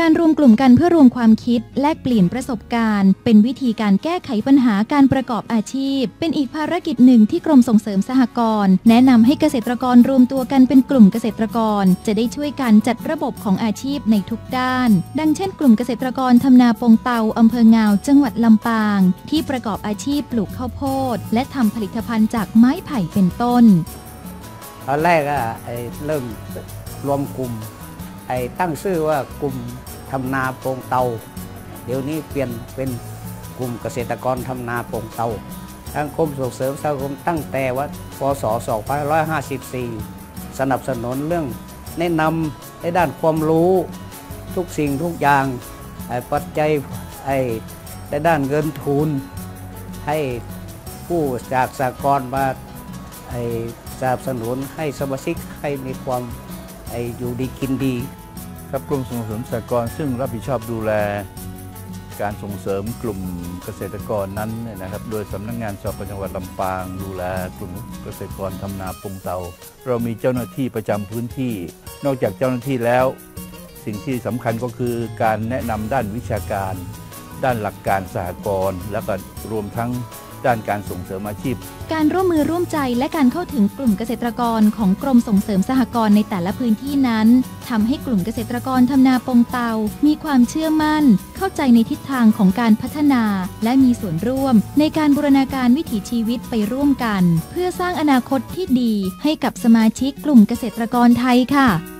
การรวมกลุ่มกันเพื่อรวมความคิด แลกเปลี่ยนประสบการณ์ เป็นวิธีการแก้ไขปัญหาการประกอบอาชีพ เป็นอีกภารกิจหนึ่งที่กรมส่งเสริมสหกรณ์แนะนำให้เกษตรกรรวมตัวกันเป็นกลุ่มเกษตรกร จะได้ช่วยกันจัดระบบของอาชีพในทุกด้าน ดังเช่น กลุ่มเกษตรกรทำนาปงเตาอำเภองาว จังหวัดลำปาง ที่ประกอบอาชีพปลูกข้าวโพด และทำผลิตภัณฑ์จากไม้ไผ่เป็นต้น ตอนแรกอะไอเริ่มรวมกลุ่ม ไอ้ตั้งชื่อว่ากลุ่มทำนาโปงเตา เดี๋ยวนี้เปลี่ยนเป็นกลุ่มเกษตรกรทำนาโปงเตาทางกรมส่งเสริมสังคมตั้งแต่ว่าพศ 2554 สนับสนุนเรื่องแนะนำในด้านความรู้ทุกสิ่งทุกอย่างไอ้ปัจจัยไอ้ในด้านเงินทุน ให้ผู้จากสากลมาไอ้สนับสนุนให้สมาชิกให้มีความ อ้อยู่ดีกินดี ครับกรมส่งเสริมสหกรณ์ซึ่งรับผิดชอบดูแล การส่งเสริมกลุ่มเกษตรกรนั้นนะครับ โดยสำนักงานสปจังหวัดลำปาง ดูแลกลุ่มเกษตรกรทำนาปงเตา เรามีเจ้าหน้าที่ประจำพื้นที่ นอกจากเจ้าหน้าที่แล้ว สิ่งที่สำคัญก็คือการแนะนำด้านวิชาการ ด้านหลักการสหกรณ์แล้วก็รวมทั้งด้านการส่งเสริมอาชีพ การร่วมมือร่วมใจและการเข้าถึงกลุ่มเกษตรกรของกรมส่งเสริมสหกรณ์ในแต่ละพื้นที่นั้นทำให้กลุ่มเกษตรกรทำนาปงเตา มีความเชื่อมั่น เข้าใจในทิศทางของการพัฒนา และมีส่วนร่วม ในการบูรณาการวิถีชีวิตไปร่วมกัน เพื่อสร้างอนาคตที่ดีให้กับสมาชิกกลุ่มเกษตรกรไทยค่ะ